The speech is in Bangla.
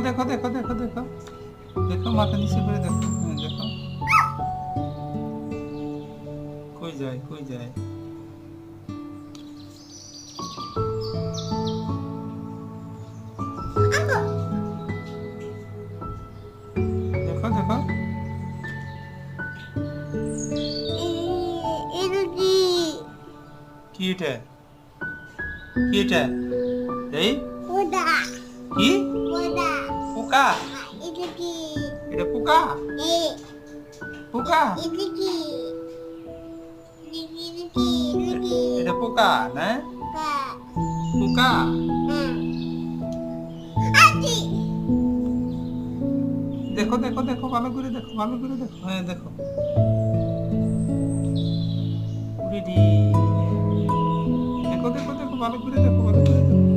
দেখো দেখো দেখো দেখো দেখো মাথা নিচে করে দেখো হ্যাঁ, দেখো কই যায় কই যায় দেখো দেখো কি এটা কি এটা এই কি পোকা? এটা পোকা? পোকা? এটা পোকা না? পোকা। আছি দেখো দেখো দেখো ভালো করে দেখো ভালো করে দেখো। হ্যাঁ দেখো। দেখো দেখো দেখো ভালো করে দেখো ভালো করে দেখো।